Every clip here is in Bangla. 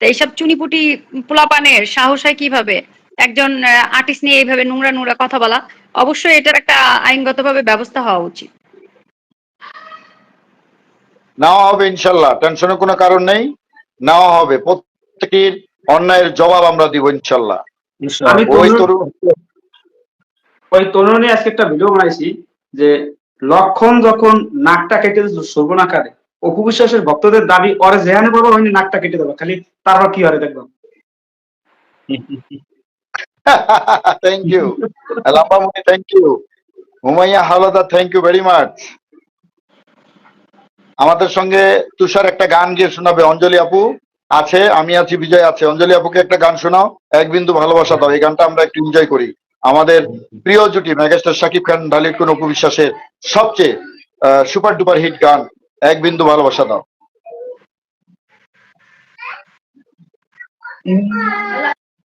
তো এইসব চুনিপুটি পোলাপানের সাহস হয় কীভাবে? একজন আর্টিস্ট নিয়ে এইভাবে নোংরা নোংরা কথা বলা অবশ্যই এটার একটা আইনগতভাবে ব্যবস্থা হওয়া উচিত। নেওয়া হবে ইনশাল্লাহ টেনশনের কোনো কারণ নেই। নেওয়া হবে প্রত্যেকের অন্যায়ের জবাব আমরা দিব ইনশাল্লাহ। ওই তরুণ- ওই তরুণী আজকে একটা ভিডিও বানাইছি যে লক্ষণ যখন নাকটা কেটে দিল সর্বনাকারে অপু বিশ্বাসের ভক্তদের দাবি ওরে যেহানে পাবো ওখানে নাকটা কেটে দেবো। খালি তারপর কি হবে দেখব? Thank you thank you Humaiya Howlader thank you very much আমাদের সঙ্গে তুষার একটা গান গিয়ে শোনাবে, অঞ্জলি আপু। আছে, আমি আছি, বিজয় আছে। অঞ্জলি আপুকে একটা গান শোনাও, এক বিন্দু ভালোবাসা দাও। এই গানটা আমরা একটু এনজয় করি। আমাদের প্রিয় জুটি, মেগাস্টার শাকিব খান, ঢালির কোন উপবিশ্বাসের সবচেয়ে সুপার ডুপার হিট গান। এক বিন্দু ভালোবাসা দাও।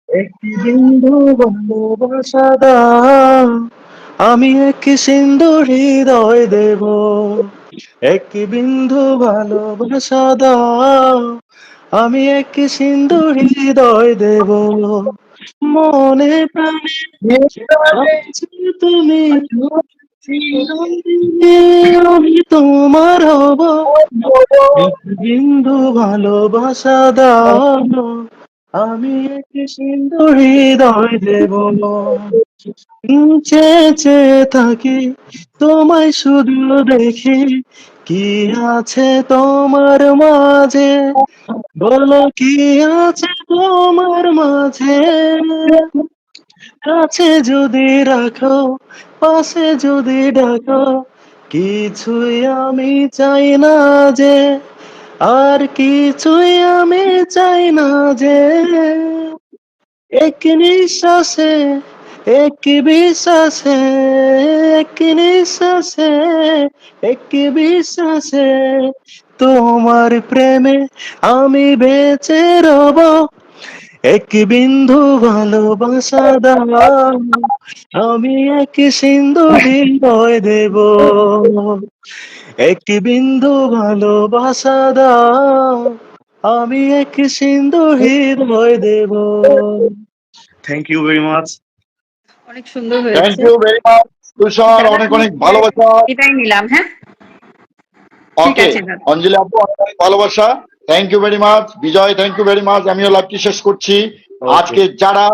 একটি বিন্দু ভালোবাসা দাও আমি এক সিন্দুর হৃদয় দেব। একটি বিন্দু ভালোবাসা দাও আমি এক সিন্দুর হৃদয় দেব। মনে প্রাণে তুমি তোমার হব। বিন্দু ভালোবাসা দাও। আমি এক সিন্ধু হৃদয় দেব। চেয়ে থাকি, তোমায় শুধু দেখি। কি আছে তোমার মাঝে? বলো কি আছে তোমার মাঝে? কাছে যদি রাখো, পাশে যদি ডাকো, কিছুই আমি চাই না যে, আর কিছুই আমি চাই না যে। এক নিঃশ্বাসে, এক বিশ্বাসে, এক নিঃশ্বাসে, এক বিশ্বাসে তোমার প্রেমে আমি বেঁচে রব। এক বিন্দু ভালোবাসা দাও আমি এক সিন্ধু হৃদয় দেব। একটি বিন্দু ভালোবাসা দাও আমি এক সিন্ধু হৃদয় দেব। থ্যাংক ইউ ভেরি মাচ অনেক সুন্দর হয়েছে। Thank you very much Tushar. অনেক অনেক ভালোবাসা। এটাই নিলাম হ্যাঁ? ঠিক ওকে আছে, অঞ্জলি আপু অনেক ভালোবাসা। Thank you very much Bijoy thank you very much আমিও লাভটি শেষ করছি। আজকে যারা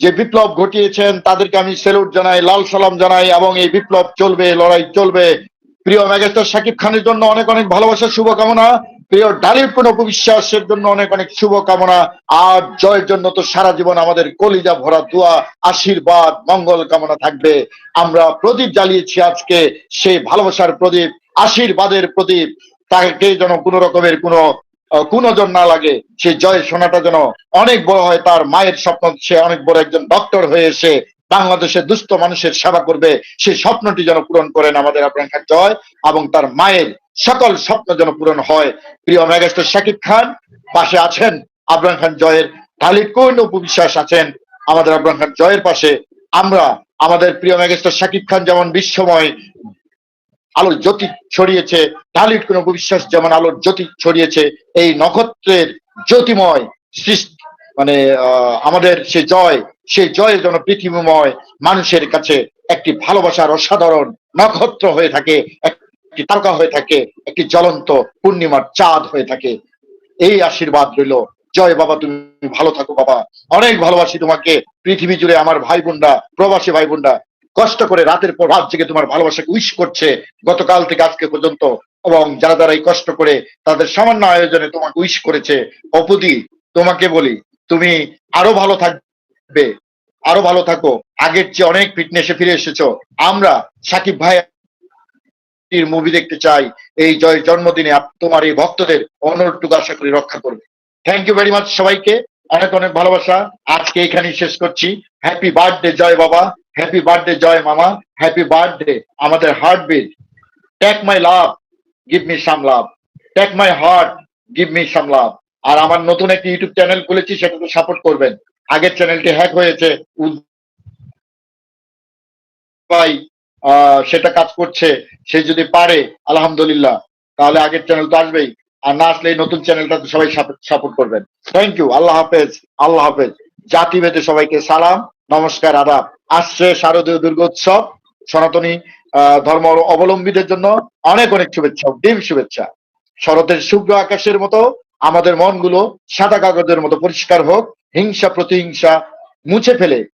যে বিপ্লব ঘটিয়েছেন তাদেরকে আমি সেলুট জানাই লাল সালাম জানাই এবং এই বিপ্লব চলবে লড়াই চলবে। প্রিয় মেগাস্টার শাকিব খানের জন্য অনেক অনেক ভালোবাসা শুভকামনা। প্রিয় ডালির কোন বিশ্বাসের জন্য অনেক অনেক শুভকামনা। আর জয়ের জন্য তো সারা জীবন আমাদের কলিজা ভরা দোয়া আশীর্বাদ মঙ্গল কামনা থাকবে। আমরা প্রদীপ জ্বালিয়েছি আজকে সেই ভালোবাসার প্রদীপ আশীর্বাদের প্রদীপ। তাকে যেন কোনো রকমের কোনো কুনজর না লাগে, সে জয় সোনাটা যেন অনেক বড় হয়, তার মায়ের স্বপ্ন সে অনেক বড় একজন ডক্টর হয়ে এসে বাংলাদেশের দুস্থ মানুষের সেবা করবে সেই স্বপ্নটি যেন পূরণ করেন আমাদের আবরাম খান জয় এবং তার মায়ের সকল স্বপ্ন যেন পূরণ হয়। প্রিয় মেগাস্টার শাকিব খান, পাশে আছেন আবরান খান জয়ের খালিদ কোন উপবিশ্বাস আছেন আমাদের আবরান খান জয়ের পাশে আমরা, আমাদের প্রিয় মেগাস্টার শাকিব খান যেমন বিশ্বময় আলোর জ্যোতি ছড়িয়েছে, ঢালির কোন বিশ্বাস যেমন আলোর জ্যোতি ছড়িয়েছে, এই নক্ষত্রের জ্যোতিময় সৃষ্টি মানে আমাদের সে জয়, সেই জয় যেন পৃথিবীময় মানুষের কাছে একটি ভালোবাসার অসাধারণ নক্ষত্র হয়ে থাকে, একটি তারকা হয়ে থাকে, একটি জ্বলন্ত পূর্ণিমার চাঁদ হয়ে থাকে। এই আশীর্বাদ রইল। জয় বাবা, তুমি ভালো থাকো বাবা। অনেক ভালোবাসি তোমাকে। পৃথিবী জুড়ে আমার ভাই বোনরা প্রবাসী ভাই বোনরা কষ্ট করে রাতের পর রাত জেগে তোমার ভালোবাসাকে উইশ করছে গতকাল থেকে আজকে পর্যন্ত। এবং যারা যারা এই কষ্ট করে তাদের সামান্য আয়োজনে তোমাকে উইশ করেছে অপুদি তোমাকে বলি, তুমি আরও ভালো থাকবে, আরও ভালো থাকো। আগের চেয়ে অনেক ফিটনেসে ফিরে এসেছ। আমরা সাকিব ভাই মুভি দেখতে চাই। এই জয় জন্মদিনে তোমার এই ভক্তদের অনুরোধটুকু আশা করি রক্ষা করবে। থ্যাংক ইউ ভেরি মাচ সবাইকে। অনেক অনেক ভালোবাসা। আজকে এখানেই শেষ করছি। হ্যাপি বার্থডে জয় বাবা। হ্যাপি বার্থডে জয় মামা। হ্যাপি বার্থডে আমাদের heart beat take my love give me some love take my heart give me some love আর আমার নতুন একটি ইউটিউব চ্যানেল খুলেছি সেটাকে সাপোর্ট করবেন। আগের চ্যানেলটি হ্যাক হয়েছে ভাই সেটা কাজ করছে। সে যদি পারে, আলহামদুলিল্লাহ। তাহলে আগের চ্যানেল তো আসবেই। আর না আসলে নতুন চ্যানেলটা সবাই সাপোর্ট করবেন। থ্যাংক ইউ আল্লাহ হাফেজ আল্লাহ হাফেজ। জাতিভেদে সবাইকে সালাম। নমস্কার, আদাব। আসছে শারদীয় দুর্গোৎসব। সনাতনী ধর্ম অবলম্বীদের জন্য অনেক অনেক শুভেচ্ছা ডিম শুভেচ্ছা। শরতের শুভ্র আকাশের মতো আমাদের মনগুলো সাদা কাগজের মতো পরিষ্কার হোক। হিংসা, প্রতিহিংসা মুছে ফেলে